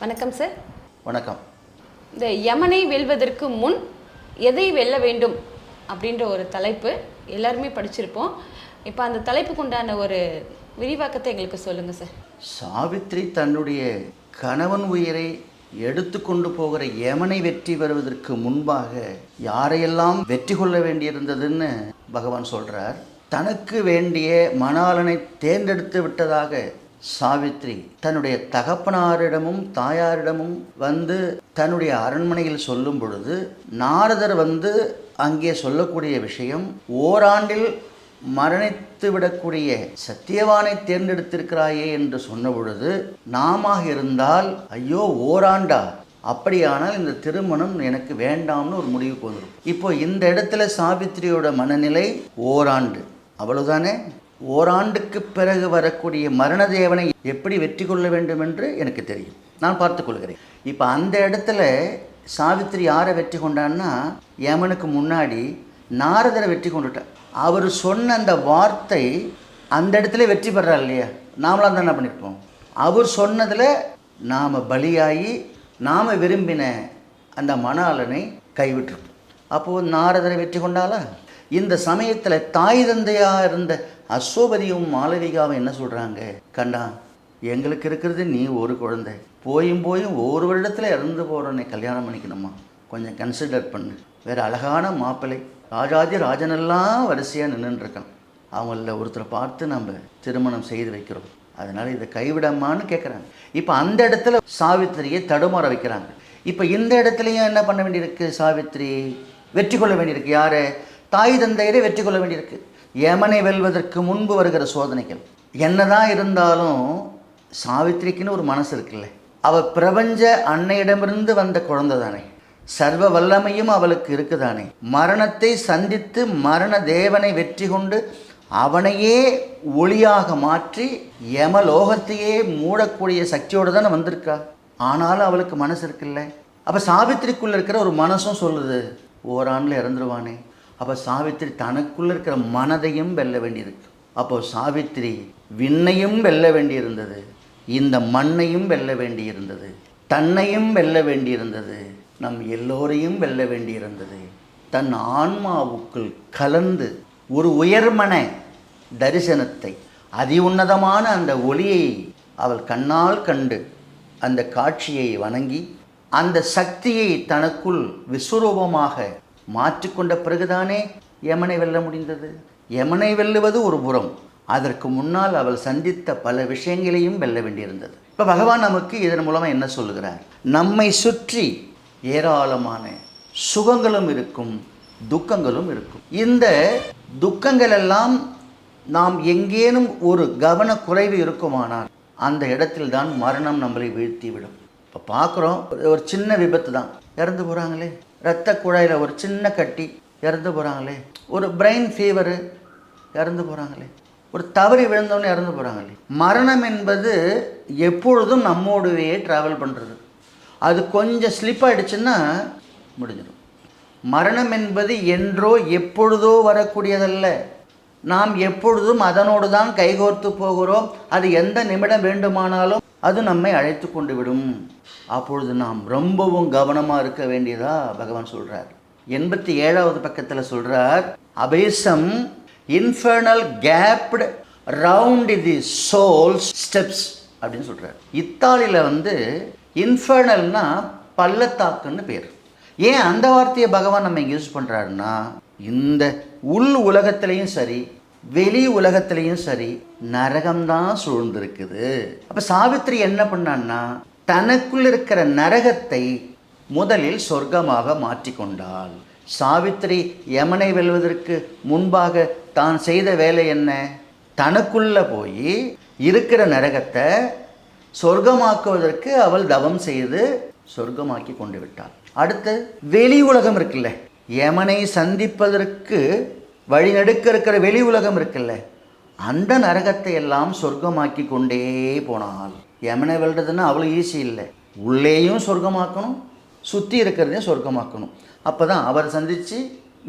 வணக்கம் சார் வணக்கம். இந்த யமனை வெல்வதற்கு முன் எதை வெல்ல வேண்டும் அப்படின்ற ஒரு தலைப்பு எல்லாருமே படிச்சிருப்போம். இப்போ அந்த தலைப்புக்கு உண்டான ஒரு விரிவாக்கத்தை எங்களுக்கு சொல்லுங்கள் சார் சாவித்ரி தன்னுடைய கணவன் உயிரை எடுத்துக்கொண்டு போகிற யமனை வெற்றி பெறுவதற்கு முன்பாக யாரையெல்லாம் வெற்றி கொள்ள வேண்டியிருந்ததுன்னு பகவான் சொல்றார். தனக்கு வேண்டிய மணாளனை தேர்ந்தெடுத்து விட்டதாக சாவித்ரி தன்னுடைய தகப்பனாரிடமும் தாயாரிடமும் வந்து தன்னுடைய அரண்மனையில் சொல்லும் பொழுது நாரதர் வந்து அங்கே சொல்லக்கூடிய விஷயம் ஓராண்டில் மரணித்து விடக்கூடிய சத்தியவானை தேர்ந்தெடுத்திருக்கிறாயே என்று சொன்ன பொழுது நாம இருந்தால் ஐயோ ஓராண்டா? அப்படியானால் இந்த திருமணம் எனக்கு வேண்டாம்னு ஒரு முடிவுக்கு வந்துடும். இப்போ இந்த இடத்துல சாவித்திரியோட மனநிலை ஓராண்டு. அவ்வளவுதானே? ஓராண்டுக்கு பிறகு வரக்கூடிய மரணதேவனை எப்படி வெற்றி கொள்ள வேண்டும் என்று எனக்கு தெரியும். நான் பார்த்துக்கொள்கிறேன் இப்போ அந்த இடத்துல சாவித்திரி யாரை வெற்றி கொண்டான்னா யமனுக்கு முன்னாடி நாரதரை வெற்றி கொண்டுட்டார் அவர் சொன்ன அந்த வார்த்தை அந்த இடத்துல வெற்றி பெறார் இல்லையா? நாமளாக தான் என்ன பண்ணியிருப்போம் அவர் சொன்னதில் நாம் பலியாகி நாம் விரும்பின அந்த மணாளனை கைவிட்டிருப்போம். அப்போது நாரதரை வெற்றி கொண்டாளா? இந்த சமயத்தில் தாய் தந்தையாக இருந்த அசோபதியும் மாளவிகாவும் என்ன சொல்கிறாங்க கண்டா எங்களுக்கு இருக்கிறது நீ ஒரு குழந்தை. போயும் போயும் ஒரு வருடத்தில் இறந்து போகிறோன்னே கல்யாணம் பண்ணிக்கணுமா? கொஞ்சம் கன்சிடர் பண்ணு. வேறு அழகான மாப்பிள்ளை. ராஜாதி ராஜனெல்லாம் வரிசையாக நின்றுருக்கான் அவங்கள ஒருத்தரை பார்த்து நம்ம திருமணம் செய்து வைக்கிறோம். அதனால் இதை கைவிடமான்னு கேட்குறாங்க இப்போ அந்த இடத்துல சாவித்திரியை தடுமாற வைக்கிறாங்க. இப்போ இந்த இடத்துலையும் என்ன பண்ண வேண்டியிருக்கு சாவித்திரி? வெற்றி கொள்ள வேண்டியிருக்கு. யார்? தாய் தந்தையரை வெற்றி கொள்ள வேண்டியிருக்கு. யமனை வெல்வதற்கு முன்பு வருகிற சோதனைகள். என்னதான் இருந்தாலும் சாவித்திரிக்குன்னு ஒரு மனசு இருக்குல்ல. அவள் பிரபஞ்ச அன்னையிடமிருந்து வந்த குழந்தை தானே. சர்வ வல்லமையும் அவளுக்கு இருக்குதானே. மரணத்தை சந்தித்து மரண தேவனை வெற்றி கொண்டு அவனையே ஒளியாக மாற்றி யமலோகத்தையே மூடக்கூடிய சக்தியோடு தானே வந்திருக்கா. ஆனாலும் அவளுக்கு மனசு இருக்குல்ல. அப்போ சாவித்திரிக்குள்ளே இருக்கிற ஒரு மனசும் சொல்லுது ஓராண்டில் இறந்துருவானே. அப்போ சாவித்திரி தனக்குள்ளே இருக்கிற மனதையும் வெல்ல வேண்டியிருக்கு அப்போ சாவித்திரி விண்ணையும் வெல்ல வேண்டியிருந்தது. இந்த மண்ணையும் வெல்ல வேண்டியிருந்தது. தன்னையும் வெல்ல வேண்டியிருந்தது. நம் எல்லோரையும் வெல்ல வேண்டியிருந்தது. தன் ஆன்மாவுக்குள் கலந்து ஒரு உயர்மன தரிசனத்தை அதி உன்னதமான அந்த ஒளியை அவள் கண்ணால் கண்டு அந்த காட்சியை வணங்கி அந்த சக்தியை தனக்குள் விஸ்வரூபமாக மாற்றிக்கொண்ட பிறகுதானே யமனை வெல்ல முடிந்தது? யமனை வெல்லுவது ஒரு புறம். அதற்கு முன்னால் அவள் சந்தித்த பல விஷயங்களையும் வெல்ல வேண்டியிருந்தது. இப்போ பகவான் நமக்கு இதன் மூலமாக என்ன சொல்லுகிறார்? நம்மை சுற்றி ஏராளமான சுகங்களும் இருக்கும் துக்கங்களும் இருக்கும். இந்த துக்கங்கள் எல்லாம் நாம் எங்கேனும் ஒரு கவனக்குறைவு இருக்குமானால் அந்த இடத்தில் தான் மரணம் நம்மளை வீழ்த்திவிடும். இப்போ பார்க்குறோம் ஒரு சின்ன விபத்து தான் இறந்து போகிறாங்களே ரத்த குழாயில் ஒரு சின்ன கட்டி இறந்து போகிறாங்களே ஒரு பிரெயின் ஃபீவரு இறந்து போகிறாங்களே ஒரு தவறி விழுந்தவொடனே இறந்து போகிறாங்களே மரணம் என்பது எப்பொழுதும் நம்மோடவே ட்ராவல் பண்ணுறது அது கொஞ்சம் ஸ்லிப் ஆகிடுச்சுன்னா முடிஞ்சிடும். மரணம் என்பது என்றோ எப்பொழுதோ வரக்கூடியதல்ல. நாம் எப்பொழுதும் அதனோடு தான் கைகோர்த்து போகிறோம். அது எந்த நிமிடம் வேண்டுமானாலும் அது நம்மை அழைத்து கொண்டு விடும். அப்பொழுது நாம் ரொம்பவும் கவனமாக இருக்க வேண்டியதா பகவான் சொல்கிறார் எண்பத்தி ஏழாவது பக்கத்தில் சொல்கிறார் abysm infernal kept round the souls steps அப்படின்னு சொல்கிறார் இத்தாலியில் வந்து இன்ஃபர்னல்னா பள்ளத்தாக்குன்னு பேர். ஏன் அந்த வார்த்தையை பகவான் நம்ம யூஸ் பண்ணுறாருன்னா இந்த உள் உலகத்திலையும் சரி வெளி உலகத்திலையும் சரி நரகம்தான் சூழ்ந்திருக்குது. அப்போ சாவித்திரி என்ன பண்ணான்னா தனக்குள் இருக்கிற நரகத்தை முதலில் சொர்க்கமாக மாற்றிக்கொண்டாள். சாவித்திரி யமனை வெல்வதற்கு முன்பாக தான் செய்த வேலை என்ன? தனக்குள்ள போய் இருக்கிற நரகத்தை சொர்க்கமாக்குவதற்கு அவள் தவம் செய்து சொர்க்கமாக்கி கொண்டு விட்டாள். அடுத்து வெளி உலகம் இருக்குல்ல யமனை சந்திப்பதற்கு வழிநடுக்க இருக்கிற வெளி உலகம் இருக்குல்ல அந்த நரகத்தை எல்லாம் சொர்க்கமாக்கி கொண்டே போனால் யமனை வெல்றதுன்னா அவ்வளோ ஈஸி இல்லை. உள்ளேயும் சொர்க்கமாக்கணும் சுற்றி இருக்கிறதையும் சொர்க்கமாக்கணும். அப்போ தான் அவரை சந்தித்து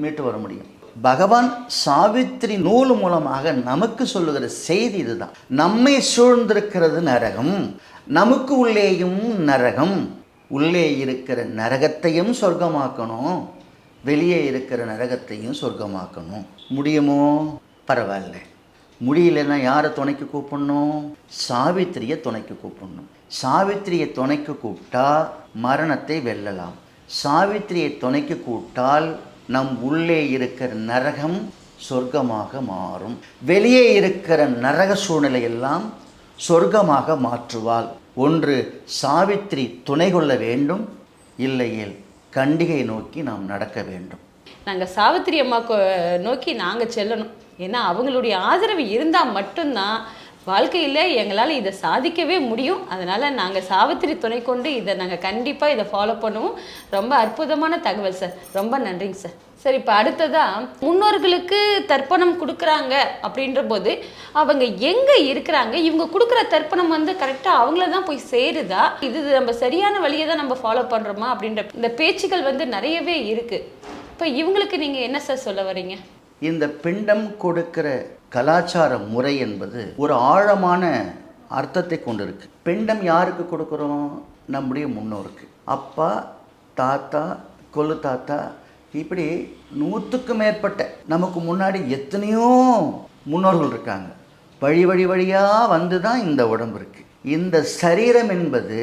மீட்டு வர முடியும். பகவான் சாவித்திரி நூல் மூலமாக நமக்கு சொல்லுகிற செய்தி இதுதான். நம்மை சூழ்ந்திருக்கிறது நரகம் நமக்கு உள்ளேயும் நரகம். உள்ளே இருக்கிற நரகத்தையும் சொர்க்கமாக்கணும். வெளியே இருக்கிற நரகத்தையும் சொர்க்கமாக்கணும். முடியுமோ? பரவாயில்ல. முடியலன்னா யாரை துணைக்கு கூப்பிடணும்? சாவித்திரியை துணைக்கு கூப்பிடணும். சாவித்திரியை துணைக்கு கூப்பிட்டா மரணத்தை வெல்லலாம். சாவித்திரியை துணைக்கு கூப்பிட்டால் நம் உள்ளே இருக்கிற நரகம் சொர்க்கமாக மாறும். வெளியே இருக்கிற நரக சூழ்நிலையெல்லாம் சொர்க்கமாக மாற்றுவாள். ஒன்று சாவித்திரி துணை கொள்ள வேண்டும். இல்லையேல் கண்டிகை நோக்கி நாம் நடக்க வேண்டும். நாங்கள் சாவித்திரி அம்மா நோக்கி நாங்கள் செல்லணும். ஏன்னா அவங்களுடைய ஆதரவு இருந்தால் மட்டும்தான் வாழ்க்கையில் எங்களால் இதை சாதிக்கவே முடியும். அதனால் நாங்கள் சாவித்திரி துணை கொண்டு இதை நாங்கள் கண்டிப்பாக இதை ஃபாலோ பண்ணுவோம். ரொம்ப அற்புதமான தகவல் சார் ரொம்ப நன்றிங்க சார் சரி இப்போ அடுத்ததா முன்னோர்களுக்கு தர்ப்பணம் கொடுக்குறாங்க அப்படின்ற போது அவங்க எங்கே இருக்கிறாங்க? இவங்க கொடுக்குற தர்ப்பணம் வந்து கரெக்டாக அவங்கள தான் போய் சேருதா? இது நம்ம சரியான வழியை தான் நம்ம ஃபாலோ பண்ணுறோமா அப்படின்ற இந்த பேச்சுகள் வந்து நிறையவே இருக்குது இப்போ இவங்களுக்கு நீங்கள் என்ன சார் சொல்ல வரீங்க இந்த பிண்டம் கொடுக்கிற கலாச்சார முறை என்பது ஒரு ஆழமான அர்த்தத்தை கொண்டிருக்கு. பிண்டம் யாருக்கு கொடுக்குறோம்? நம்முடைய முன்னோருக்கு. அப்பா தாத்தா கொள்ளு தாத்தா இப்படி நூற்றுக்கு மேற்பட்ட நமக்கு முன்னாடி எத்தனையோ முன்னோர்கள் இருக்காங்க. வழி வழி வழியாக வந்து தான் இந்த உடம்பு இருக்குது இந்த சரீரம் என்பது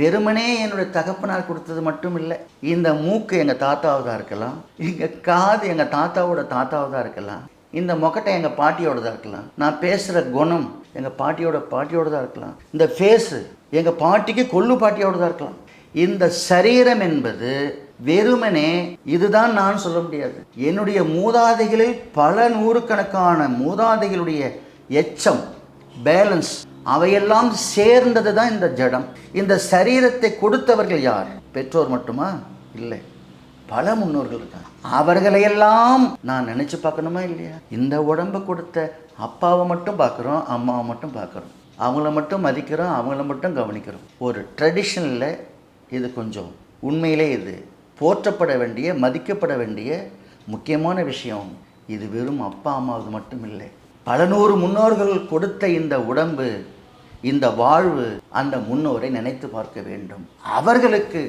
வெறுமனே என்னுடைய தகப்பனார் கொடுத்தது மட்டும் இல்லை இந்த மூக்கு எங்கள் தாத்தாவதாக இருக்கலாம் எங்கள் காது எங்கள் தாத்தாவோட தாத்தாவதாக இருக்கலாம் இந்த முகட்டை எங்கள் பாட்டியோடதாக இருக்கலாம் நான் பேசுகிற குணம் எங்கள் பாட்டியோட பாட்டியோடதாக இருக்கலாம் இந்த ஃபேஸு எங்கள் பாட்டிக்கு கொள்ளு பாட்டியோடதாக இருக்கலாம். இந்த சரீரம் என்பது வெறுமனே இதுதான் நான் சொல்ல முடியாது. என்னுடைய மூதாதைகளில் பல நூறுக்கணக்கான மூதாதைகளுடைய எச்சம் பேலன்ஸ் அவையெல்லாம் சேர்ந்தது தான் இந்த ஜடம். இந்த சரீரத்தை கொடுத்தவர்கள் யார்? பெற்றோர் மட்டுமா? இல்லை. பல முன்னோர்கள் இருக்காங்க. அவர்களையெல்லாம் நான் நினச்சி பார்க்கணுமா இல்லையா? இந்த உடம்பை கொடுத்த அப்பாவை மட்டும் பார்க்குறோம் அம்மாவை மட்டும் பார்க்குறோம். அவங்கள மட்டும் மதிக்கிறோம் அவங்கள மட்டும் கவனிக்கிறோம். ஒரு ட்ரெடிஷனில் இது கொஞ்சம் உண்மையிலே இது போற்றப்பட வேண்டிய மதிக்கப்பட வேண்டிய முக்கியமான விஷயம் இது வெறும் அப்பா அம்மாவது மட்டும் இல்லை பல நூறு முன்னோர்கள் கொடுத்த இந்த உடம்பு இந்த வாழ்வு அந்த முன்னோரை நினைத்து பார்க்க வேண்டும். அவர்களுக்கு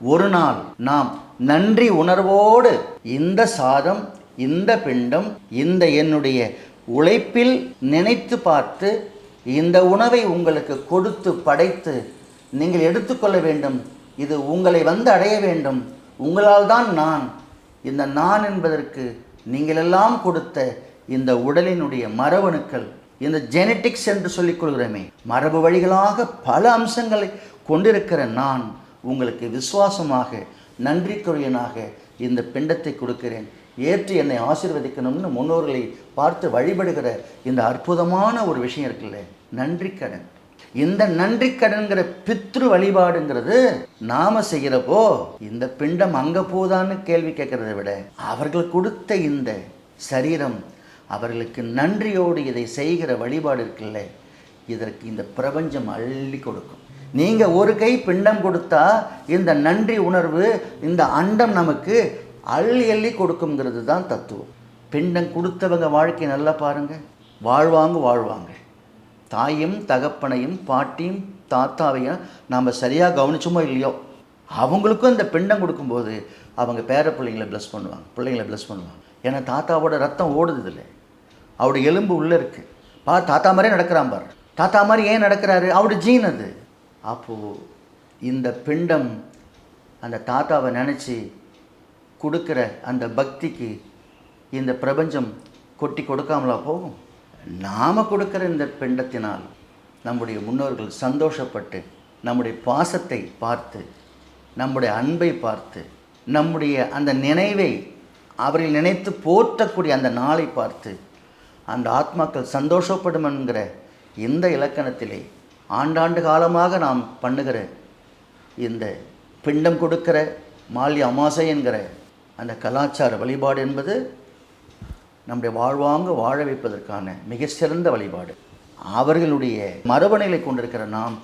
ஒரு நாள் நாம் நன்றி உணர்வோடு இந்த சாதம் இந்த பிண்டம் இந்த என்னுடைய உழைப்பில் நினைத்து பார்த்து இந்த உணவை உங்களுக்கு கொடுத்து படைத்து நீங்கள் எடுத்துக்கொள்ள வேண்டும். இது உங்களை வந்து அடைய வேண்டும். உங்களால் தான் நான். இந்த நான் என்பதற்கு நீங்களெல்லாம் கொடுத்த இந்த உடலினுடைய மரபணுக்கள் இந்த ஜெனட்டிக்ஸ் என்று சொல்லிக் கொள்கிறோமே மரபு வழிகளாக பல அம்சங்களை கொண்டிருக்கிற நான் உங்களுக்கு விசுவாசமாக நன்றிக்குரியனாக இந்த பிண்டத்தை கொடுக்கிறேன். ஏற்று என்னை ஆசிர்வதிக்கணும்னு முன்னோர்களை பார்த்து வழிபடுகிற இந்த அற்புதமான ஒரு விஷயம் இருக்குல்ல நன்றி கடன். இந்த நன்றி கடன்கிற பித்ரு வழிபாடுங்கிறது நாம செய்கிறப்போ இந்த பிண்டம் அங்க போதான்னு கேள்வி கேட்கறத விட அவர்கள் கொடுத்த இந்த சரீரம் அவர்களுக்கு நன்றியோடு இதை செய்கிற வழிபாடு இருக்குல்ல இதற்கு இந்த பிரபஞ்சம் அள்ளி கொடுக்கும். நீங்க ஒரு கை பிண்டம் கொடுத்தா இந்த நன்றி உணர்வு இந்த அண்டம் நமக்கு அள்ளி அள்ளி கொடுக்குங்கிறது தான் தத்துவம். பிண்டம் கொடுத்தவங்க வாழ்க்கை நல்லா பாருங்க. வாழ்வாங்க வாழ்வாங்க. தாயும் தகப்பனையும் பாட்டியும் தாத்தாவையும் நாம் சரியாக கவனிச்சோமோ இல்லையோ அவங்களுக்கும் இந்த பிண்டம் கொடுக்கும்போது அவங்க பேர பிள்ளைங்களை ப்ளஸ் பண்ணுவாங்க பிள்ளைங்களை ப்ளஸ் பண்ணுவாங்க. ஏன்னா தாத்தாவோட ரத்தம் ஓடுது இல்லை அவருடைய எலும்பு உள்ளே இருக்குது பா தாத்தா மாதிரியே நடக்கிறான் பாரு. தாத்தா மாதிரி ஏன் நடக்கிறாரு? அவருடைய ஜீன் அது. அப்போது இந்த பிண்டம் அந்த தாத்தாவை நினச்சி கொடுக்குற அந்த பக்திக்கு இந்த பிரபஞ்சம் கொட்டி கொடுக்காமலா போகும்? நாம் கொடுக்குற இந்த பிண்டத்தினால் நம்முடைய முன்னோர்கள் சந்தோஷப்பட்டு நம்முடைய பாசத்தை பார்த்து நம்முடைய அன்பை பார்த்து நம்முடைய அந்த நினைவை அவரை நினைத்து போற்றக்கூடிய அந்த நாளை பார்த்து அந்த ஆத்மாக்கள் சந்தோஷப்படும் என்கிற இந்த இலக்கணத்திலே ஆண்டாண்டு காலமாக நாம் பண்ணுகிற இந்த பிண்டம் கொடுக்கிற மால்ய அமாசை என்கிற அந்த கலாச்சார வழிபாடு என்பது நம்முடைய வாழ்வாங்க வாழ வைப்பதற்கான மிகச்சிறந்த வழிபாடு. அவர்களுடைய மரபணைகளை கொண்டிருக்கிற நாம்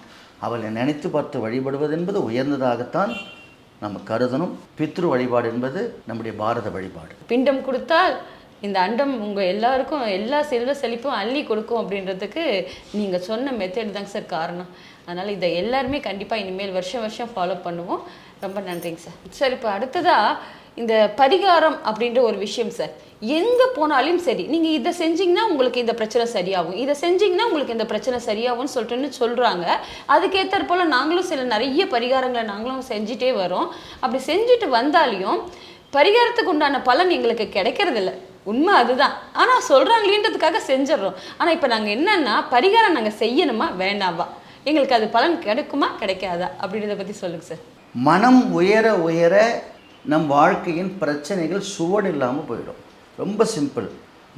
அவளை நினைத்து பார்த்து வழிபடுவது என்பது உயர்ந்ததாகத்தான் நம்ம கருதணும். பித்ரு வழிபாடு என்பது நம்முடைய பாரத வழிபாடு. பிண்டம் கொடுத்தால் இந்த அண்டம் உங்கள் எல்லாருக்கும் எல்லா செல்வ செழிப்பும் அள்ளி கொடுக்கும் அப்படின்றதுக்கு நீங்கள் சொன்ன மெத்தட் தாங்க சார் காரணம். அதனால் இதை எல்லாருமே கண்டிப்பாக இனிமேல் வருஷம் வருஷம் ஃபாலோ பண்ணுவோம். ரொம்ப நன்றிங்க சார் சார் இப்போ அடுத்ததாக இந்த பரிகாரம் அப்படின்ற ஒரு விஷயம் சார் எங்கே போனாலும் சரி. நீங்கள் இதை செஞ்சீங்கன்னா உங்களுக்கு இந்த பிரச்சனை சரியாகும். இதை செஞ்சிங்கன்னா உங்களுக்கு இந்த பிரச்சனை சரியாகும்னு சொல்லிட்டுன்னு சொல்கிறாங்க அதுக்கேற்ற போல் நாங்களும் சில நிறைய பரிகாரங்களை நாங்களும் செஞ்சுட்டே வரோம். அப்படி செஞ்சுட்டு வந்தாலையும் பரிகாரத்துக்கு உண்டான பலன் எங்களுக்கு கிடைக்கிறதில்ல. உண்மை அதுதான். ஆனால் சொல்கிறாங்களேன்றதுக்காக செஞ்சிடறோம். ஆனால் இப்போ நாங்கள் என்னன்னா பரிகாரம் நாங்கள் செய்யணுமா வேண்டாமா எங்களுக்கு அது பலன் கிடைக்குமா கிடைக்காதா? அப்படின்றத பற்றி சொல்லுங்கள் சார். மனம் உயர உயர நம் வாழ்க்கையின் பிரச்சனைகள் சுவடு இல்லாமல் போயிடும். ரொம்ப சிம்பிள்.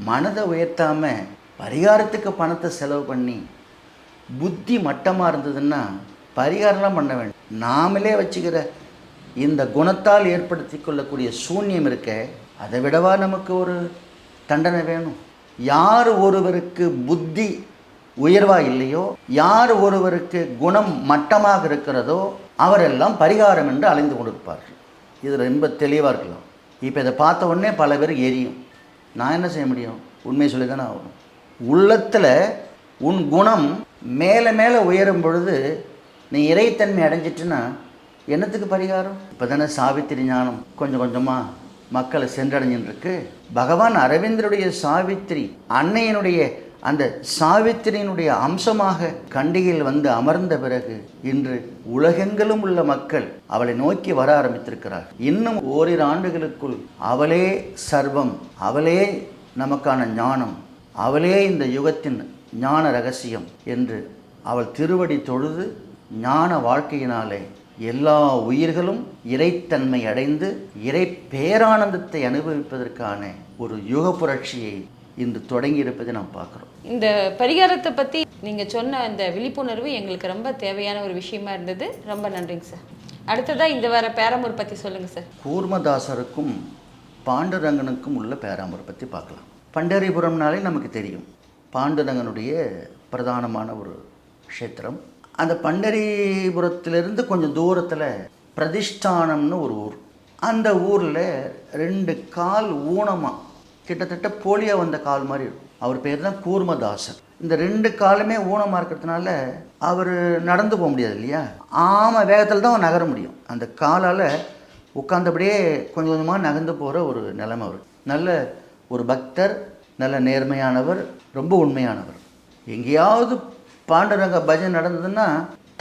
மனதை உயர்த்தாமல் பரிகாரத்துக்கு பணத்தை செலவு பண்ணி புத்தி மட்டமாக இருந்ததுன்னா பரிகாரம்லாம் பண்ண வேண்டும். நாமளே வச்சுக்கிற இந்த குணத்தால் ஏற்படுத்தி கொள்ளக்கூடிய சூன்யம் இருக்க அதை விடவா நமக்கு ஒரு தண்டனை வேணும்? யார் ஒருவருக்கு புத்தி உயர்வாக இல்லையோ யார் ஒருவருக்கு குணம் மட்டமாக இருக்கிறதோ அவரெல்லாம் பரிகாரம் என்று அலைந்து கொண்டிருப்பார்கள் இது ரொம்ப தெளிவாக இருக்கலாம். இப்போ இதை பார்த்த உடனே பல பேர் எரியும். நான் என்ன செய்ய முடியும்? உண்மையை சொல்லி தானே ஆகணும். உள்ளத்தில் உன் குணம் மேலே மேலே உயரும் பொழுது நீ இறைத்தன்மை அடைஞ்சிட்டுன்னா என்னத்துக்கு பரிகாரம்? இப்போ தானே சாவித்திரி ஞானம் கொஞ்சம் கொஞ்சமாக மக்களை சென்றடைஞ்சின்னு இருக்கு பகவான் அரவிந்தருடைய சாவித்திரி அன்னையினுடைய அந்த சாவித்திரியினுடைய அம்சமாக கண்டிகையில் வந்து அமர்ந்த பிறகு இன்று உலகெங்கிலும் உள்ள மக்கள் அவளை நோக்கி வர ஆரம்பித்திருக்கிறார் இன்னும் ஓரிரு ஆண்டுகளுக்குள் அவளே சர்வம் அவளே நமக்கான ஞானம் அவளே இந்த யுகத்தின் ஞான ரகசியம் என்று அவள் திருவடி தொழுது ஞான வாழ்க்கையினாலே எல்லா உயிர்களும் இறைத்தன்மை அடைந்து இறை பேரானந்தத்தை அனுபவிப்பதற்கான ஒரு யுக புரட்சியை இன்று தொடங்கி இருப்பதை நாம் பார்க்குறோம். இந்த பரிகாரத்தை பற்றி நீங்கள் சொன்ன இந்த விழிப்புணர்வு எங்களுக்கு ரொம்ப தேவையான ஒரு விஷயமா இருந்தது. ரொம்ப நன்றிங்க சார். அடுத்ததாக இந்த வார பேரமூர் பற்றி சொல்லுங்கள் சார். கூர்மதாசருக்கும் பாண்டுரங்கனுக்கும் உள்ள பேராமூர் பற்றி பார்க்கலாம். பண்டரிபுரம்னாலே நமக்கு தெரியும். பாண்டுரங்கனுடைய பிரதானமான ஒரு க்ஷேத்திரம். அந்த பண்டரிபுரத்திலிருந்து கொஞ்சம் தூரத்தில் பிரதிஷ்டானம்னு ஒரு ஊர். அந்த ஊரில் ரெண்டு கால் ஊனமாக கிட்டத்தட்ட போலியோ வந்த கால் மாதிரி இருக்கும். அவர் பேர் தான் கூர்மதாசர் இந்த ரெண்டு காலுமே ஊனமாக இருக்கிறதுனால அவர் நடந்து போக முடியாது இல்லையா? ஆமாம் வேகத்தில் தான் நகர முடியும். அந்த காலால் உட்காந்தபடியே கொஞ்சம் கொஞ்சமாக நகர்ந்து போகிற ஒரு நிலைமை அவர் நல்ல ஒரு பக்தர் நல்ல நேர்மையானவர் ரொம்ப உண்மையானவர். எங்கேயாவது பாண்டரங்க பஜனை நடந்ததுன்னா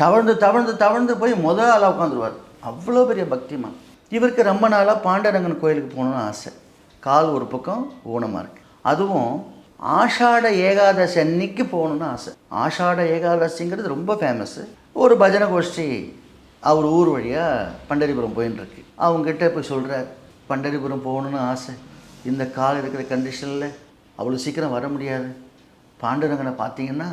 தவழ்ந்து தவழ்ந்து தவழ்ந்து போய் முத ஆளாக உட்காந்துருவார் அவ்வளோ பெரிய பக்திமான். இவருக்கு ரொம்ப நாளாக பாண்டரங்கன் கோயிலுக்கு போகணுன்னு ஆசை. கால் ஒரு பக்கம் ஊனமாக இருக்குது அதுவும் ஆஷாட ஏகாதசி அன்னைக்கு போகணும்னு ஆசை. ஆஷாட ஏகாதசிங்கிறது ரொம்ப ஃபேமஸ்ஸு ஒரு பஜனை கோஷ்டி அவர் ஊர் வழியாக பண்டரிபுரம் போயின்னு இருக்கு அவங்ககிட்ட போய் சொல்கிறார் பண்டரிபுரம் போகணும்னு ஆசை. இந்த கால் இருக்கிற கண்டிஷனில் அவ்வளோ சீக்கிரம் வர முடியாது. பாண்டுரங்கனை பார்த்தீங்கன்னா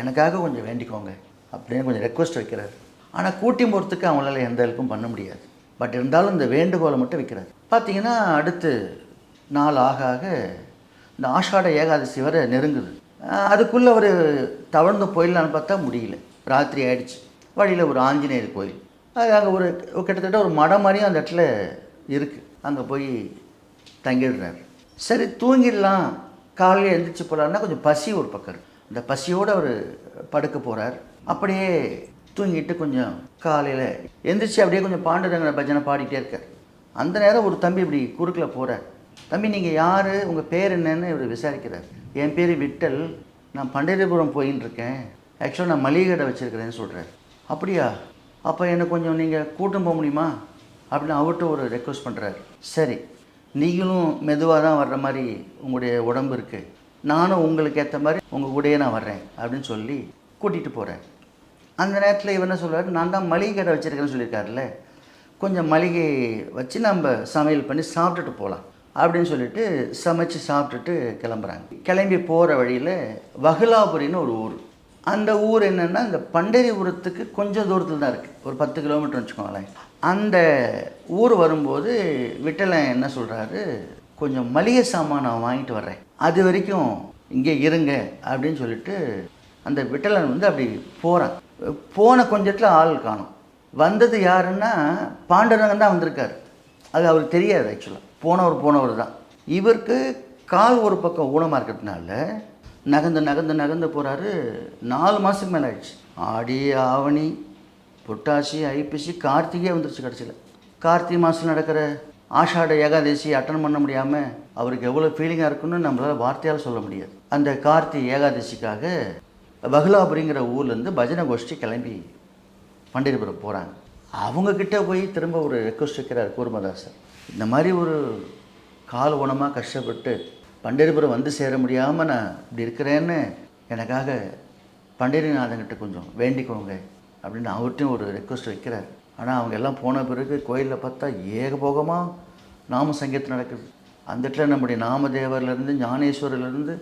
எனக்காக கொஞ்சம் வேண்டிக்கோங்க அப்படின்னு கொஞ்சம் ரெக்வஸ்ட் வைக்கிறார். ஆனால் கூட்டி போகிறதுக்கு அவங்களால எந்த ஹெல்ப்பும் பண்ண முடியாது. பட் இருந்தாலும் இந்த வேண்டுகோளை மட்டும் வைக்கிறார். பார்த்தீங்கன்னா அடுத்து நாள் ஆக ஆக இந்த ஆஷாட ஏகாதசி வரை நெருங்குது. அதுக்குள்ளே ஒரு தவழ்ந்து போயிடலான்னு பார்த்தா முடியல. ராத்திரி ஆயிடுச்சு. வழியில் ஒரு ஆஞ்சநேயர் கோயில். அது அங்கே ஒரு கிட்டத்தட்ட ஒரு மடம் மாதிரியும் அந்த இடத்துல இருக்குது அங்கே போய் தங்கிடுறாரு. சரி தூங்கிடலாம். காலையில் எழுந்திரிச்சு போகலான்னா கொஞ்சம் பசி ஒரு பக்கம் இருக்கு. அந்த பசியோடு அவர் படுக்க போகிறார் அப்படியே தூங்கிட்டு கொஞ்சம் காலையில் எந்திரிச்சு அப்படியே கொஞ்சம் பாண்டுரங்கிற பஜனை பாடிக்கிட்டே இருக்கார். அந்த நேரம் ஒரு தம்பி இப்படி குறுக்கில் போகிறார் தம்பி நீங்கள் யார்? உங்கள் பேர் என்னன்னு இவர் விசாரிக்கிறார். என் பேர் விட்டல். நான் பண்டரிபுரம் போயின்னு இருக்கேன் ஆக்சுவலாக நான் மளிகை கடை வச்சுருக்கிறேன்னு சொல்கிறார் அப்படியா? அப்போ என்னை கொஞ்சம் நீங்கள் கூட்டம் போக முடியுமா? அப்படின்னு அவர்கிட்ட ஒரு ரெக்வஸ்ட் பண்ணுறாரு சரி நீங்களும் மெதுவாக தான் வர்ற மாதிரி உங்களுடைய உடம்பு இருக்குது நானும் உங்களுக்கு ஏற்ற மாதிரி உங்கள் கூடயே நான் வர்றேன் அப்படின்னு சொல்லி கூட்டிகிட்டு போகிறேன் அந்த நேரத்தில் இவர் என்ன சொல்கிறார் நான் தான் மளிகை கடை வச்சுருக்கேன்னு சொல்லியிருக்காருல்ல. கொஞ்சம் மளிகை வச்சு நம்ம சமையல் பண்ணி சாப்பிட்டுட்டு போகலாம் அப்படின்னு சொல்லிட்டு சமைச்சு சாப்பிட்டுட்டு கிளம்புறாங்க. கிளம்பி போகிற வழியில் வகுலாபுரின்னு ஒரு ஊர். அந்த ஊர் என்னென்னா இந்த பண்டரிபுரத்துக்கு கொஞ்சம் தூரத்தில் தான் இருக்குது ஒரு பத்து கிலோமீட்டர் வச்சுக்கோங்களேன். அந்த ஊர் வரும்போது விட்டலன் என்ன சொல்கிறாரு கொஞ்சம் மளிகை சாமான் நான் வாங்கிட்டு வர்றேன். அது வரைக்கும் இங்கே இருங்க அப்படின்னு சொல்லிட்டு அந்த விட்டலன் வந்து அப்படி போகிறான் போன கொஞ்சத்தில் ஆள் காணும். வந்தது யாருன்னா பாண்டரங்கன் தான் வந்திருக்காரு. அது அவருக்கு தெரியாது ஆக்சுவலாக போனவர் போனவர் தான். இவருக்கு கால் ஒரு பக்கம் ஊனமாக இருக்கிறதுனால நகர்ந்து நகர்ந்து நகர்ந்து போகிறாரு நாலு மாதத்துக்கு மேலே ஆயிடுச்சு. ஆடி ஆவணி புட்டாசி ஐப்பசி கார்த்திகே வந்துருச்சு கடைசியில். கார்த்திகை மாதம் நடக்கிற ஆஷாட ஏகாதசி அட்டன் பண்ண முடியாமல் அவருக்கு எவ்வளோ ஃபீலிங்காக இருக்குன்னு நம்மளால் வார்த்தையால் சொல்ல முடியாது. அந்த கார்த்திகை ஏகாதசிக்காக பகுலாபுரிங்கிற ஊர்லேருந்து பஜனை கோஷ்டி கிளம்பி பண்டிதபுரம் போகிறாங்க அவங்கக்கிட்ட போய் திரும்ப ஒரு ரெக்வஸ்ட் வைக்கிறார் கூர்மதாசர். இந்த மாதிரி ஒரு கால் ஊனமாக கஷ்டப்பட்டு பண்டிதபுரம் வந்து சேர முடியாமல் நான் இப்படி இருக்கிறேன்னு எனக்காக பண்டிதநாதன்கிட்ட கொஞ்சம் வேண்டிக்கோங்க அப்படின்னு அவர்கிட்டையும் ஒரு ரெக்வஸ்ட் வைக்கிறார். ஆனால் அவங்க எல்லாம் போன பிறகு கோயிலில் பார்த்தா ஏகபோகமாக நாம சங்கீதம் நடக்குது. அந்த இடத்துல நம்முடைய நாமதேவர்லேருந்து ஞானேஸ்வரிலேருந்து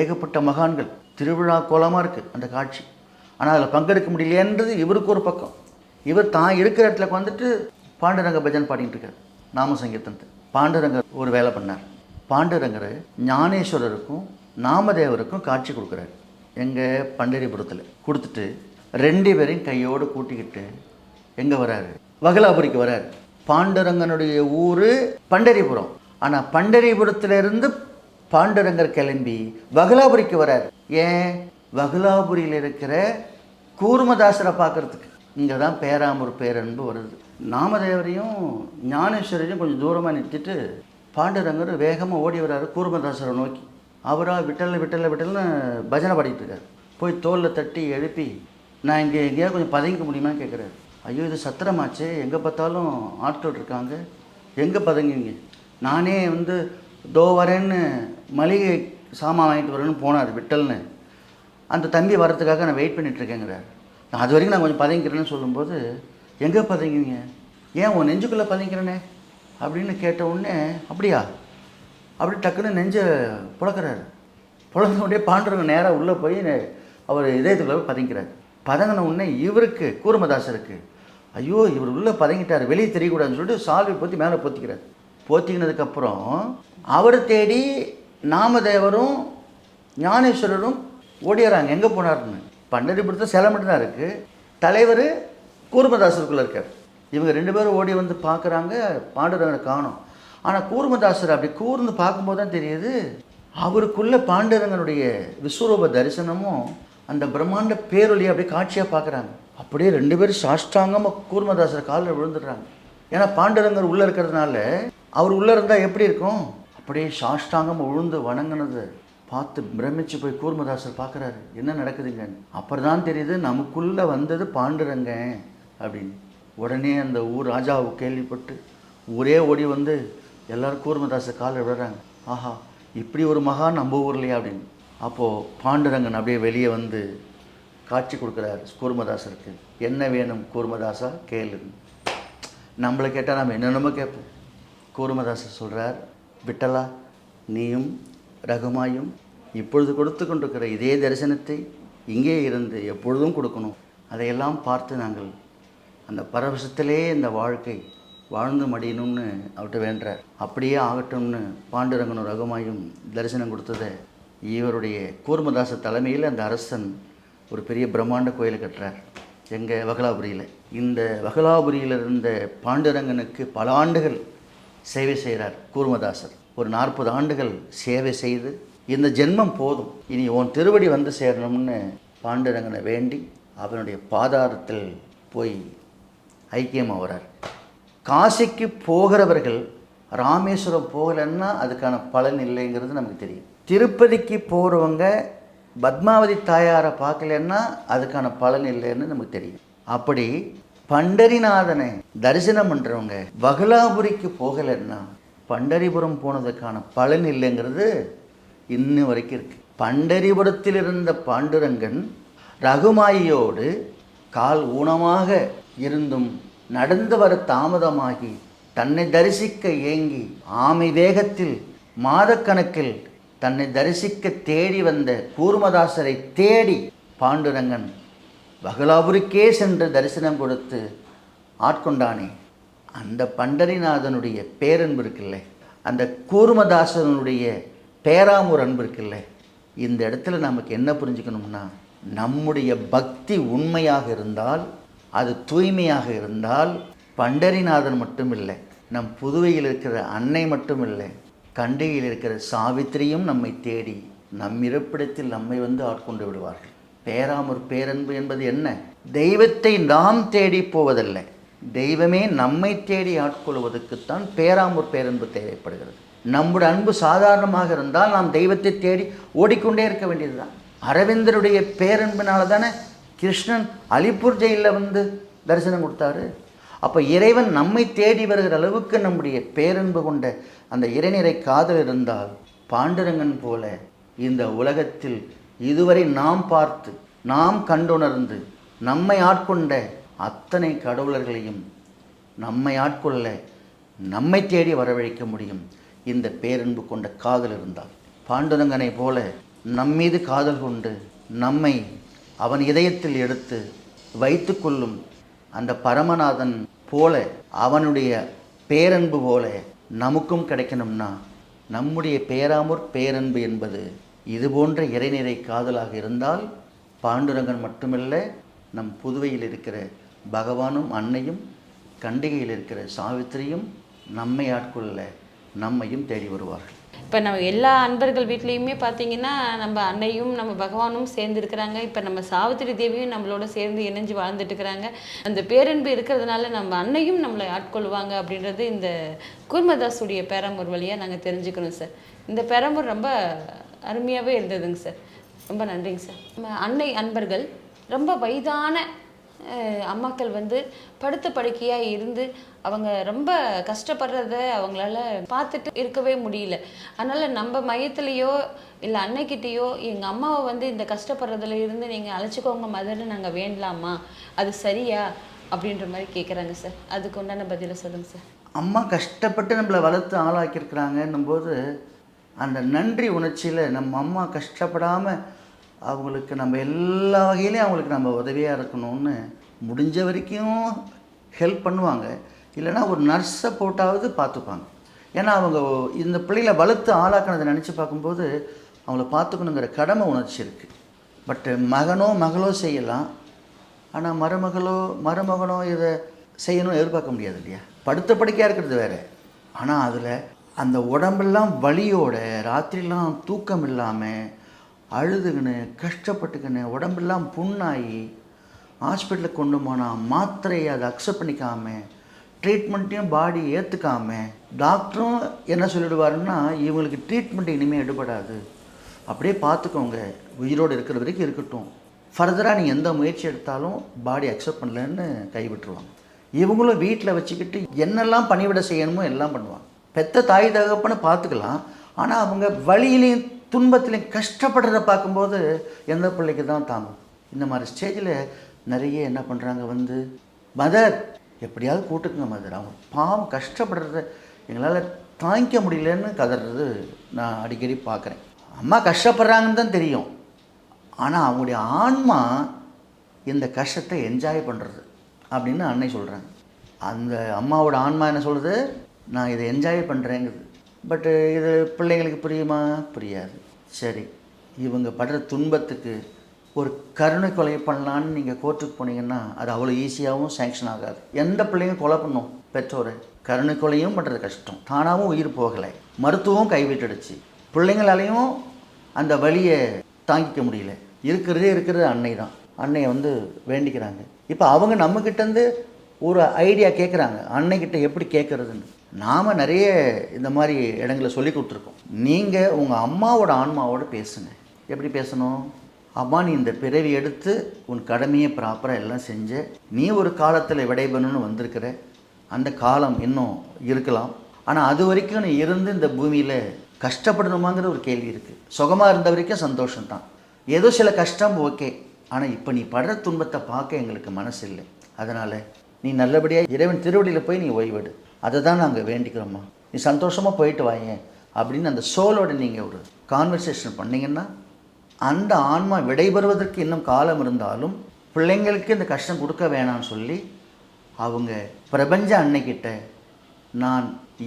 ஏகப்பட்ட மகான்கள் திருவிழா கோலமாக இருக்குது அந்த காட்சி. ஆனால் அதில் பங்கெடுக்க முடியலையன்றது இவருக்கு ஒரு பக்கம். இவர் தான் இருக்கிற இடத்துல வந்துட்டு பாண்டுரங்க பஜன் பாடிட்டு இருக்கார். நாம சங்கீதத்தை பாண்டுரங்கர் ஒரு வேலை பண்ணார். பாண்டுரங்கர் ஞானேஸ்வரருக்கும் நாமதேவருக்கும் காட்சி கொடுக்குறாரு. எங்கள் பண்டரிபுரத்தில். கொடுத்துட்டு ரெண்டு பேரையும் கையோடு கூட்டிக்கிட்டு எங்கே வராரு? வகலாபுரிக்கு வராரு. பாண்டுரங்கனுடைய ஊர் பண்டரிபுரம். ஆனால் பண்டரிபுரத்திலிருந்து பாண்டுரங்கர் கிளம்பி வகலாபுரிக்கு வரார். ஏன்? வகலாபுரியில் இருக்கிற கூர்மதாசரை பார்க்கறதுக்கு. இங்கே தான் பேராமூர் பேரன்பு வருது. நாமதேவரையும் ஞானேஸ்வரையும் கொஞ்சம் தூரமாக நிறுத்திட்டு பாண்டுரங்கர் வேகமாக ஓடி வர்றாரு கூர்மதாசரை நோக்கி. அவராக விட்டல விட்டல விட்டல்னு பஜனை பாடிட்டு இருக்காரு. போய் தோலில் தட்டி எழுப்பி நான் இங்கே எங்கேயாவது கொஞ்சம் பதங்கிக்க முடியுமான்னு கேட்குறாரு ஐயோ இது சத்திரமாச்சே எங்கே பார்த்தாலும் ஆட்கள் இருக்காங்க. எங்கே பதங்குவீங்க? நானே வந்து தோ வரேன்னு மளிகை சாமான் வாங்கிட்டு வரேன்னு போனார் விட்டல்னு. அந்த தம்பி வரத்துக்காக நான் வெயிட் பண்ணிகிட்ருக்கேங்கிறார் நான் அது வரைக்கும் நான் கொஞ்சம் பதங்கிக்கிறேன்னு சொல்லும்போது எங்கே பதங்குவீங்க ஏன் உன் நெஞ்சுக்குள்ளே பதங்கிறனே? அப்படின்னு கேட்ட உடனே அப்படியா? அப்படி டக்குன்னு நெஞ்சை புழக்கிறாரு. புழந்த உடனே பாண்டவங்க நேராக உள்ளே போய் அவர் இதயத்துக்குள்ள போய் பதங்கிறார். பதங்கின உடனே இவருக்கு கூர்மதாசருக்கு ஐயோ இவர் உள்ளே பதங்கிட்டார் வெளியே தெரியக்கூடாதுன்னு சொல்லிட்டு சால்வை போற்றி மேலே போத்திக்கிறார். போத்திக்கினதுக்கப்புறம் அவரை தேடி நாமதேவரும் ஞானேஸ்வரரும் ஓடிடுறாங்க எங்கே போனார்னு பண்டரிபுரத்தில் சிலை மட்டும்தான் இருக்குது தலைவர் கூர்மதாசருக்குள்ளே இருக்கார். இவங்க ரெண்டு பேரும் ஓடி வந்து பார்க்குறாங்க பாண்டுரங்கனை காணோம். ஆனால் கூர்மதாசர் அப்படி கூர்ந்து பார்க்கும்போது தான் தெரியுது அவருக்குள்ளே பாண்டுரங்கனுடைய விஸ்வரூப தரிசனமும் அந்த பிரம்மாண்ட பேரொலியை அப்படியே காட்சியாக பார்க்குறாங்க. அப்படியே ரெண்டு பேரும் சாஷ்டாங்கமாக கூர்மதாசர் காலில் விழுந்துடுறாங்க. ஏன்னா பாண்டுரங்கர் உள்ளே இருக்கிறதுனால அவர் உள்ளே இருந்தால் எப்படி இருக்கும்? அப்படியே சாஷ்டாங்கமாக விழுந்து வணங்கினது. பார்த்து பிரமிச்சு போய் கூர்மதாசர் பார்க்குறாரு. என்ன நடக்குதுங்கன்னு அப்புறம் தான் தெரியுது. நமக்குள்ளே வந்தது பாண்டுரங்க. அப்படின்னு. உடனே அந்த ஊர் ராஜாவை கேள்விப்பட்டு ஊரே ஓடி வந்து எல்லாரும் கூர்மதாசர் காலை விடுறாங்க ஆஹா இப்படி ஒரு மகான் நம்ம ஊர்லையா? அப்படின்னு. அப்போது பாண்டுரங்கன் அப்படியே வெளியே வந்து காட்சி கொடுக்குறாரு கூர்மதாசருக்கு. என்ன வேணும் கூர்மதாசா? கேளுன்னு நம்மளை கேட்டால் நம்ம என்னென்னமோ கேட்போம். கூர்மதாசர் சொல்கிறார் விட்டலா நீயும் ரகுமாயும் இப்பொழுது கொடுத்து கொண்டிருக்கிற இதே தரிசனத்தை இங்கே இருந்து எப்பொழுதும் கொடுக்கணும். அதையெல்லாம் பார்த்து நாங்கள் அந்த பரவசத்திலே இந்த வாழ்க்கை வாழ்ந்து மடியணும்னு அவர்கிட்ட வேண்டார் அப்படியே ஆகட்டும்னு பாண்டுரங்கனும் ரகுமாயும் தரிசனம் கொடுத்ததை இவருடைய கூர்மதாச தலைமையில் அந்த அரசன் ஒரு பெரிய பிரம்மாண்ட கோயிலை கட்டுறார். எங்கள் வகலாபுரியில். இந்த வகலாபுரியில் இருந்த பாண்டுரங்கனுக்கு பல ஆண்டுகள் சேவை செய்கிறார் கூர்மதாசர். ஒரு நாற்பது ஆண்டுகள் சேவை செய்து இந்த ஜென்மம் போதும். இனி உன் திருவடி வந்து சேரணும்னு பாண்டுரங்கனை வேண்டி அவனுடைய பாதாரத்தில் போய் ஐக்கியமாக வரார். காசிக்கு போகிறவர்கள் ராமேஸ்வரம் போகலைன்னா அதுக்கான பலன் இல்லைங்கிறது நமக்கு தெரியும். திருப்பதிக்கு போகிறவங்க பத்மாவதி தாயாரை பார்க்கலன்னா அதுக்கான பலன் இல்லைன்னு நமக்கு தெரியும். அப்படி பண்டரிநாதனை தரிசனம் பண்ணுறவங்க பகலாபுரிக்கு போகலைன்னா பண்டரிபுரம் போனதுக்கான பலன் இல்லைங்கிறது இன்ன வரைக்கும் இருக்கு. பண்டரிபுரத்தில் இருந்த பாண்டுரங்கன் ரகுமாயியோடு கால் ஊனமாக இருந்தும் நடந்து வர தாமதமாகி தன்னை தரிசிக்க ஏங்கி ஆமை வேகத்தில் மாதக்கணக்கில் தன்னை தரிசிக்க தேடி வந்த கூர்மதாசரை தேடி பாண்டுரங்கன் பகலாபுரிக்கே சென்று தரிசனம் கொடுத்து ஆட்கொண்டானே. அந்த பண்டரிநாதனுடைய பேரன்பு இருக்குல்ல அந்த கூர்மதாசனுடைய பேராமூர் அன்பு இருக்குல்ல இந்த இடத்துல நமக்கு என்ன புரிஞ்சுக்கணும்னா நம்முடைய பக்தி உண்மையாக இருந்தால் அது தூய்மையாக இருந்தால் பண்டரிநாதன் மட்டும் இல்லை நம் புதுவையில் இருக்கிற அன்னை மட்டும் இல்லை கண்டையில் இருக்கிற சாவித்திரியும் நம்மை தேடி நம் இருப்பிடத்தில் நம்மை வந்து ஆட்கொண்டு விடுவார்கள். பேராமூர் பேரன்பு என்பது என்ன? தெய்வத்தை நாம் தேடி போவதல்ல. தெய்வமே நம்மை தேடி ஆட்கொள்வதற்குத்தான் பேராமூர் பேரன்பு தேவைப்படுகிறது. நம்முடைய அன்பு சாதாரணமாக இருந்தால் நாம் தெய்வத்தை தேடி ஓடிக்கொண்டே இருக்க வேண்டியதுதான். அரவிந்தருடைய பேரன்பினால தானே கிருஷ்ணன் அலிப்பூர் ஜெயிலில் வந்து தரிசனம் கொடுத்தாரு. அப்போ இறைவன் நம்மை தேடி வருகிற அளவுக்கு நம்முடைய பேரன்பு கொண்ட அந்த இறைநிறை காதல் இருந்தால் பாண்டுரங்கன் போல இந்த உலகத்தில் இதுவரை நாம் பார்த்து நாம் கண்டுணர்ந்து நம்மை ஆட்கொண்ட அத்தனை கடவுளர்களையும் நம்மை ஆட்கொள்ள நம்மை தேடி வரவழைக்க முடியும். இந்த பேரன்பு கொண்ட காதல் இருந்தால். பாண்டுரங்கனை போல நம்மீது காதல் கொண்டு நம்மை அவன் இதயத்தில் எடுத்து வைத்துக்கொள்ளும் அந்த பரமநாதன் போல அவனுடைய பேரன்பு போல நமக்கும் கிடைக்கணும்னா நம்முடைய பேராமூர் பேரன்பு என்பது இது போன்ற இறைநிறை காதலாக இருந்தால் பாண்டுரங்கன் மட்டுமல்ல நம் புதுவையில் இருக்கிற பகவானும் அன்னையும் கண்டிகையில் இருக்கிற சாவித்திரியும் நம்மை ஆட்கொள்ள நம்மையும் தேடி வருவார்கள். இப்போ நம்ம எல்லா அன்பர்கள் வீட்லேயுமே பார்த்தீங்கன்னா நம்ம அன்னையும் நம்ம பகவானும் சேர்ந்து இருக்கிறாங்க இப்போ நம்ம சாவித்திரி தேவியும் நம்மளோட சேர்ந்து இணைஞ்சு வாழ்ந்துட்டு இருக்கிறாங்க அந்த பேரன்பு இருக்கிறதுனால நம்ம அன்னையும் நம்மளை ஆட்கொள்வாங்க அப்படின்றது இந்த கூர்மதாஸுடைய பேரம்பூர் வழியாக நாங்கள் தெரிஞ்சுக்கணும் சார். இந்த பேரம்பூர் ரொம்ப அருமையாகவே இருந்ததுங்க சார். ரொம்ப நன்றிங்க சார். நம்ம அன்னை அன்பர்கள் ரொம்ப வயதான அம்மாக்கள் வந்து படுத்த படுக்கையாக இருந்து அவங்க ரொம்ப கஷ்டப்படுறத அவங்களால பார்த்துட்டு இருக்கவே முடியல. அதனால் நம்ம மையத்துலேயோ இல்லை அன்னைக்கிட்டேயோ எங்கள் அம்மாவை வந்து இந்த கஷ்டப்படுறதுல இருந்து நீங்கள் அழைச்சிக்கோங்க மதர்னு நாங்கள் வேண்டலாமா? அது சரியா? அப்படின்ற மாதிரி கேட்குறாங்க சார். அதுக்கு உண்டான பதிலை சொல்லுங்கள் சார். அம்மா கஷ்டப்பட்டு நம்மளை வளர்த்து ஆளாக்கியிருக்கிறாங்கன்னும் போது அந்த நன்றி உணர்ச்சியில் நம்ம அம்மா கஷ்டப்படாமல் அவங்களுக்கு நம்ம எல்லா வகையிலையும் அவங்களுக்கு நம்ம உதவியாக இருக்கணும்னு முடிஞ்ச வரைக்கும் ஹெல்ப் பண்ணுவாங்க. இல்லைன்னா ஒரு நர்ஸை போட்டாவது பார்த்துப்பாங்க. ஏன்னா அவங்க இந்த பிள்ளைகளை வளர்த்து ஆளாக்கினதை நினச்சி பார்க்கும்போது அவங்கள பார்த்துக்கணுங்கிற கடமை உணர்ச்சி இருக்குது பட்டு மகனோ மகளோ செய்யலாம். ஆனால் மருமகளோ மருமகனோ இதை செய்யணும் எதிர்பார்க்க முடியாது இல்லையா? படுத்த படுக்கையாக இருக்கிறது வேற. ஆனால் அதில் அந்த உடம்பெல்லாம் வலியோட ராத்திரிலாம் தூக்கம் இல்லாமல் அழுதுகின்னு கஷ்டப்பட்டுக்கின்னு உடம்பெல்லாம் புண்ணாகி ஹாஸ்பிட்டலுக்கு கொண்டு போனால் மாத்திரையை அதை அக்செப்ட் பண்ணிக்காம ட்ரீட்மெண்ட்டையும் பாடி ஏற்றுக்காம டாக்டரும் என்ன சொல்லிடுவாருன்னா இவங்களுக்கு ட்ரீட்மெண்ட் இனிமேல் எடுபடாது. அப்படியே பார்த்துக்கோங்க. உயிரோடு இருக்கிற வரைக்கும் இருக்கட்டும். ஃபர்தராக நீங்கள் எந்த முயற்சி எடுத்தாலும் பாடி அக்செப்ட் பண்ணலன்னு கைவிட்டுருவாங்க. இவங்களும் வீட்டில் வச்சுக்கிட்டு என்னெல்லாம் பணிவிட செய்யணுமோ எல்லாம் பண்ணுவாங்க. பெத்த தாய் தகப்பன்னு பார்த்துக்கலாம். ஆனால் அவங்க வழியிலையும் துன்பத்திலையும் கஷ்டப்படுறத பார்க்கும்போது எந்த பிள்ளைக்கு தான் தாங்கும்? இந்த மாதிரி ஸ்டேஜில் நிறைய என்ன பண்ணுறாங்க வந்து மதர் எப்படியாவது கூட்டுக்குங்க மதர் அவங்க பாவம் கஷ்டப்படுறத எங்களால் தாங்கிக்க முடியலன்னு கதறது நான் அடிக்கடி பார்க்குறேன். அம்மா கஷ்டப்படுறாங்கன்னு தான் தெரியும். ஆனால் அவங்களுடைய ஆன்மா இந்த கஷ்டத்தை என்ஜாய் பண்ணுறது அப்படின்னு அன்னை சொல்கிறாங்க அந்த அம்மாவோட ஆன்மா என்ன சொல்லுது? நான் இதை என்ஜாய் பண்ணுறேங்குது பட்டு uh, இது பிள்ளைங்களுக்கு புரியுமா? புரியாது. சரி. இவங்க படுற துன்பத்துக்கு ஒரு கருணை கொலை பண்ணலான்னு நீங்கள் கோர்ட்டுக்கு போனீங்கன்னா அது அவ்வளோ ஈஸியாகவும் சேங்ஷன் ஆகாது. எந்த பிள்ளையும் கொலை பண்ணும் பெற்றோரை. கருணை கொலையும் பண்ணுறது கஷ்டம். தானாகவும் உயிர் போகலை. மருத்துவம் கைவிட்டுடுச்சு. பிள்ளைங்களாலையும் அந்த வழியை தாங்கிக்க முடியல. இருக்கிறதே இருக்கிறது அன்னை தான். அன்னையை வந்து வேண்டிக்கிறாங்க. இப்போ அவங்க நம்மக்கிட்டேருந்து ஒரு ஐடியா கேட்குறாங்க அன்னைக்கிட்ட எப்படி கேட்குறதுன்னு நாம் நிறைய இந்த மாதிரி இடங்களை சொல்லி கொடுத்துருக்கோம். நீங்கள் உங்கள் அம்மாவோட ஆன்மாவோட பேசுங்க. எப்படி பேசணும்? அம்மா நீ இந்த பிறவி எடுத்து உன் கடமையை ப்ராப்பராக எல்லாம் செஞ்ச நீ ஒரு காலத்தில் விடைபெறணும்னு வந்திருக்கிற. அந்த காலம் இன்னும் இருக்கலாம். ஆனால் அது வரைக்கும் நீ இருந்து இந்த பூமியில் கஷ்டப்படணுமாங்கிற ஒரு கேள்வி இருக்குது சுகமாக இருந்த வரைக்கும் சந்தோஷம்தான். ஏதோ சில கஷ்டம் ஓகே. ஆனால் இப்போ நீ படுற துன்பத்தை பார்க்க எங்களுக்கு மனசு இல்லை அதனால் நீ நல்லபடியாக இறைவன் திருவடியில் போய் நீ ஓய்வெடு. அதை தான் நாங்கள் வேண்டிக்கிறோம்மா. நீ சந்தோஷமாக போயிட்டு வாங்க அப்படின்னு அந்த சோலோட நீங்கள் ஒரு கான்வர்சேஷன் பண்ணிங்கன்னா அந்த ஆன்மா விடைபெறுவதற்கு இன்னும் காலம் இருந்தாலும் பிள்ளைங்களுக்கு இந்த கஷ்டம் கொடுக்க வேணாம்னு சொல்லி அவங்க பிரபஞ்ச அன்னைக்கிட்ட நான்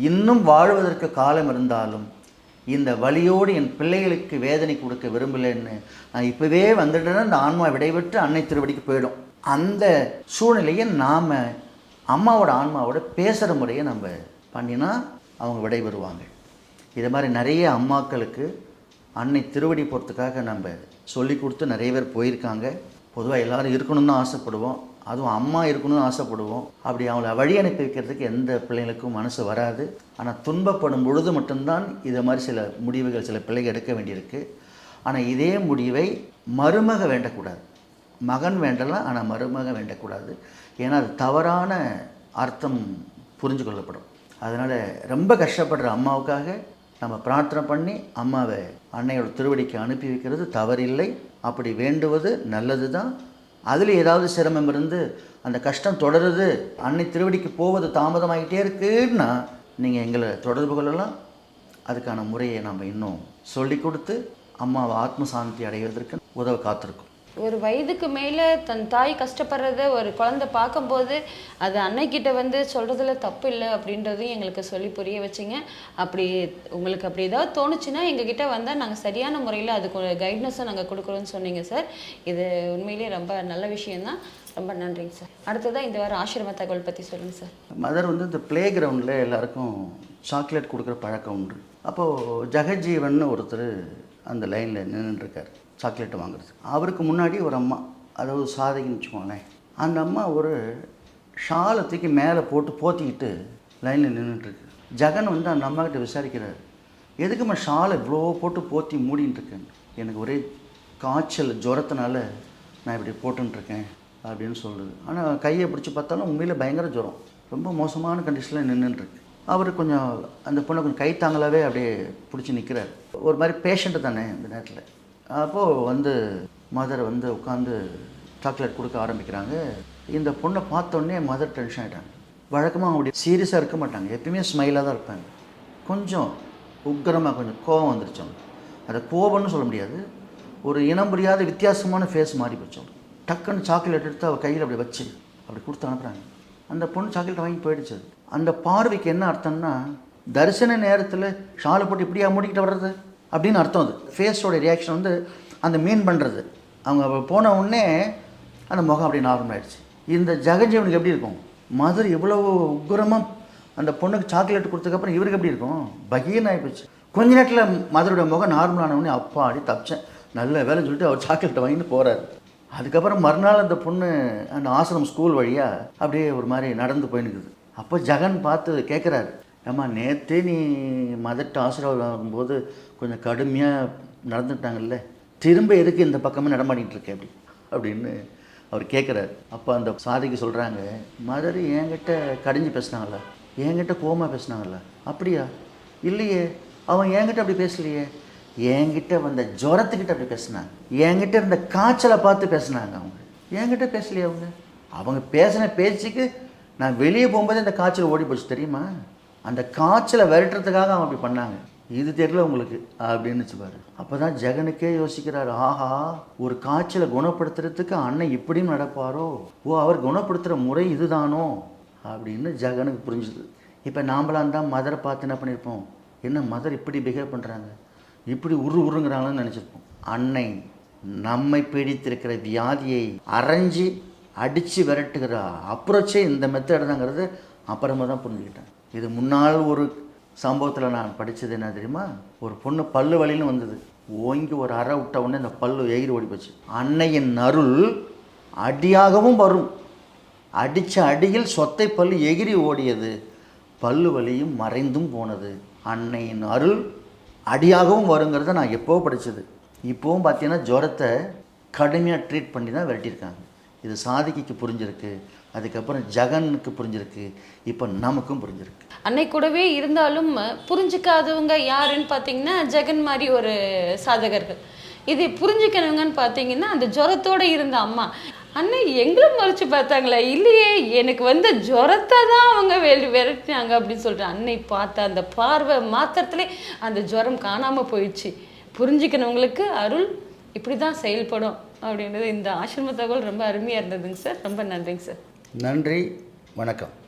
இன்னும் வாழ்வதற்கு காலம் இருந்தாலும் இந்த வழியோடு என் பிள்ளைகளுக்கு வேதனை கொடுக்க விரும்பலைன்னு நான் இப்போவே வந்துட்டேன்னா இந்த ஆன்மா விடைபெற்று அன்னை திருவடிக்கு போயிடும். அந்த சூழ்நிலையை நாம் அம்மாவோட ஆன்மாவோட பேசுகிற முறையை நம்ம பண்ணினா அவங்க விடைபெறுவாங்க. இது மாதிரி நிறைய அம்மாக்களுக்கு அன்னை திருவடி போகிறதுக்காக நம்ம சொல்லி கொடுத்து நிறைய பேர் போயிருக்காங்க. பொதுவாக எல்லோரும் இருக்கணும்னு தான் ஆசைப்படுவோம். அதுவும் அம்மா இருக்கணும்னு ஆசைப்படுவோம். அப்படி அவங்கள வழி அனுப்பி வைக்கிறதுக்கு எந்த பிள்ளைங்களுக்கும் மனசு வராது. ஆனால் துன்பப்படும் பொழுது மட்டும்தான் இதை மாதிரி சில முடிவுகள் சில பிள்ளைகள் எடுக்க வேண்டியிருக்கு. ஆனால் இதே முடிவை மருமக வேண்டக்கூடாது. மகன் வேண்டலாம் ஆனால் மருமக வேண்டக்கூடாது. ஏன்னா அது தவறான அர்த்தம் புரிஞ்சு கொள்ளப்படும் அதனால் ரொம்ப கஷ்டப்படுற அம்மாவுக்காக நம்ம பிரார்த்தனை பண்ணி அம்மாவை அன்னையோட திருவடிக்கு அனுப்பி வைக்கிறது தவறில்லை. அப்படி வேண்டுவது நல்லது தான் அதில் ஏதாவது சிரமம் இருந்து அந்த கஷ்டம் தொடருது அன்னை திருவடிக்கு போவது தாமதமாகிட்டே இருக்குன்னா நீங்கள் எங்களை தொடர்பு கொள்ளலாம். அதுக்கான முறையை நம்ம இன்னும் சொல்லி கொடுத்து அம்மாவை ஆத்ம சாந்தி அடைவதற்கு உதவ காத்திருக்கோம். ஒரு வயதுக்கு மேலே தன் தாய் கஷ்டப்படுறத ஒரு குழந்தை பார்க்கும்போது அது அன்னைக்கிட்ட வந்து சொல்கிறதுல தப்பு இல்லை அப்படின்றதையும் எங்களுக்கு சொல்லி புரிய வச்சிங்க. அப்படி உங்களுக்கு அப்படி ஏதாவது தோணுச்சுன்னா எங்ககிட்ட வந்தால் நாங்கள் சரியான முறையில் அதுக்கு கைட்னஸும் நாங்கள் கொடுக்குறோன்னு சொன்னீங்க சார் இது உண்மையிலேயே ரொம்ப நல்ல விஷயந்தான் ரொம்ப நன்றிங்க சார் அடுத்ததாக இந்த வாரம் ஆசிரம தகவல் பற்றி சொல்லுங்கள் சார் மதர் வந்து இந்த ப்ளே கிரவுண்டில் எல்லாருக்கும் சாக்லேட் கொடுக்குற பழக்கம் உண்டு. அப்போது ஜெகஜீவன் ஒருத்தர் அந்த லைனில் நின்றுருக்கார் சாக்லேட் வாங்குறது. அவருக்கு முன்னாடி ஒரு அம்மா அதாவது சாதகின்னு வச்சுக்கோங்களேன். அந்த அம்மா ஒரு ஷாலை தூக்கி மேலே போட்டு போத்திக்கிட்டு லைனில் நின்றுட்டுருக்கு ஜெகன் வந்து அந்த அம்மாக்கிட்ட விசாரிக்கிறார் எதுக்குமே ஷாலை இவ்வளோ போட்டு போத்தி மூடின்ட்டுருக்கேன்? எனக்கு ஒரே காய்ச்சல் ஜுரத்தினால நான் இப்படி போட்டுருக்கேன் அப்படின்னு சொல்லுது. ஆனால் கையை பிடிச்சி பார்த்தாலும் உண்மையில் பயங்கர ஜுரம். ரொம்ப மோசமான கண்டிஷனில் நின்றுட்டுருக்கு அவர் கொஞ்சம் அந்த பொண்ணை கொஞ்சம் கை தாங்கலாவே அப்படியே பிடிச்சி நிற்கிறார் ஒரு மாதிரி பேஷண்ட்டு தானே இந்த நேரத்தில். அப்போது வந்து மதர் வந்து உட்காந்து சாக்லேட் கொடுக்க ஆரம்பிக்கிறாங்க. இந்த பொண்ணை பார்த்தோன்னே மதர் டென்ஷன் ஆகிட்டாங்க வழக்கமாக அப்படி சீரியஸாக இருக்க மாட்டாங்க. எப்பயுமே ஸ்மைலாக தான் இருப்பாங்க. கொஞ்சம் உக்கிரமாக கொஞ்சம் கோபம் வந்துருச்சு அவங்களுக்கு. அதை கோபம்னு சொல்ல முடியாது. ஒரு இனம் புரியாத வித்தியாசமான ஃபேஸ் மாறி போச்சு டக்குன்னு சாக்லேட் எடுத்து அவள் கையில் அப்படி வச்சு அப்படி கொடுத்து அனுப்புகிறாங்க அந்த பொண்ணு சாக்லேட் வாங்கி போயிடுச்சு அந்த பார்வைக்கு என்ன அர்த்தம்னா தரிசன நேரத்தில் ஷாலை போட்டு இப்படியா மூடிக்கிட்டு வர்றது? அப்படின்னு அர்த்தம் அது. ஃபேஸோட ரியாக்ஷன் வந்து அந்த மீன் பண்ணுறது அவங்க போன உடனே அந்த முகம் அப்படியே நார்மல் ஆயிடுச்சு. இந்த ஜெகஜீவனுக்கு எப்படி இருக்கும்? மதுரை இவ்வளோ உக்ரமாக அந்த பொண்ணுக்கு சாக்லேட் கொடுத்ததுக்கப்புறம் இவருக்கு எப்படி இருக்கும்? பகீர்னு ஆகிப்போச்சு கொஞ்ச நேரத்தில் மதுரோட முகம் நார்மலானவனே அப்பா அடி தப்பிச்சேன். நல்ல வேலைன்னு சொல்லிட்டு அவர் சாக்லேட்டை வாங்கிட்டு போகிறாரு அதுக்கப்புறம் மறுநாள் அந்த பொண்ணு அந்த ஆசிரம் ஸ்கூல் வழியாக அப்படியே ஒரு மாதிரி நடந்து போயினுக்குது அப்போ ஜெகன் பார்த்து கேட்குறாரு ஏம்மா நேற்றே நீ மதர்ட்ட ஆசீர்வாதம் ஆகும்போது கொஞ்சம் கடுமையாக நடந்துட்டாங்கல்ல. திரும்ப எதுக்கு இந்த பக்கமே நடமாடிட்டு அப்படி அப்படின்னு அவர் கேட்குறாரு அப்போ அந்த சாதிக்கு சொல்கிறாங்க மதர் என்கிட்ட கடிஞ்சு பேசினாங்கள என்கிட்ட கோமா பேசுனாங்களா அப்படியா? இல்லையே அவன் என்கிட்ட அப்படி பேசலையே. என்கிட்ட வந்த ஜுரத்துக்கிட்ட அப்படி பேசினாங்க. என்கிட்ட இருந்த காய்ச்சலை பார்த்து பேசுனாங்க அவங்க. என்கிட்ட பேசலையே அவங்க. அவங்க பேசின பேச்சுக்கு நான் வெளியே போகும்போது இந்த காய்ச்சல் ஓடி போச்சு தெரியுமா? அந்த காய்ச்சலை விரட்டுறதுக்காக அவங்க அப்படி பண்ணாங்க. இது தெரியல உங்களுக்கு. அப்படின்னு வச்சுப்பாரு அப்போ தான் ஜெகனுக்கே யோசிக்கிறாரு ஆஹா ஒரு காய்ச்சலை குணப்படுத்துறதுக்கு அண்ணன் இப்படியும் நடப்பாரோ? ஓ அவர் குணப்படுத்துகிற முறை இதுதானோ? அப்படின்னு ஜெகனுக்கு புரிஞ்சுது. இப்போ நாம்பளாம் தான் மதரை பார்த்து என்ன பண்ணியிருப்போம் என்ன மதர் இப்படி பிஹேவ் பண்ணுறாங்க இப்படி உரு உருங்கிறாங்கன்னு நினச்சிருப்போம். அன்னை நம்மை பீடித்திருக்கிற வியாதியை அரைஞ்சி அடித்து விரட்டுகிற. அப்ரோச்சே இந்த மெத்தடுதாங்கிறது அப்புறமா தான் புரிஞ்சுக்கிட்டேன். இது முன்னால் ஒரு சம்பவத்தில் நான் படித்தது என்ன தெரியுமா? ஒரு பொண்ணு பல்லு வலின்னு வந்தது. ஓங்கி ஒரு அறை விட்ட உடனே இந்த பல்லு எகிரி ஓடி போச்சு. அன்னையின் அருள் அடியாகவும் வரும். அடித்த அடியில் சொத்தை பல்லு எகிரி ஓடியது. பல்லு வலியும் மறைந்தும் போனது. அன்னையின் அருள் அடியாகவும் வருங்கிறத நான் எப்போ படித்தது இப்போவும் பார்த்தீங்கன்னா ஜுரத்தை கடுமையாக ட்ரீட் பண்ணி தான் விரட்டியிருக்காங்க. இது சாதிக்கு புரிஞ்சிருக்கு. அதுக்கப்புறம் ஜெகனுக்கு புரிஞ்சிருக்கு. இப்போ நமக்கும் புரிஞ்சிருக்கு. அன்னை கூடவே இருந்தாலும் புரிஞ்சுக்காதவங்க யாருன்னு பார்த்தீங்கன்னா ஜெகன் மாதிரி ஒரு சாதகர்கள். இது புரிஞ்சுக்கணுங்கன்னு பார்த்தீங்கன்னா அந்த ஜுரத்தோட இருந்த அம்மா. அன்னை எங்களும் மறைச்சு பார்த்தாங்களா இல்லையே எனக்கு வந்த ஜுரத்தை தான் அவங்க வெ விரட்டினாங்க அப்படின்னு சொல்லிட்டு அன்னை பார்த்த அந்த பார்வை மாத்திரத்திலே அந்த ஜுரம் காணாமல் போயிடுச்சு. புரிஞ்சுக்கணவங்களுக்கு அருள் இப்படி தான் செயல்படும் அப்படின்றது இந்த ஆசிரம தகவல் ரொம்ப அருமையாக இருந்ததுங்க சார். ரொம்ப நன்றிங்க சார். நன்றி வணக்கம்.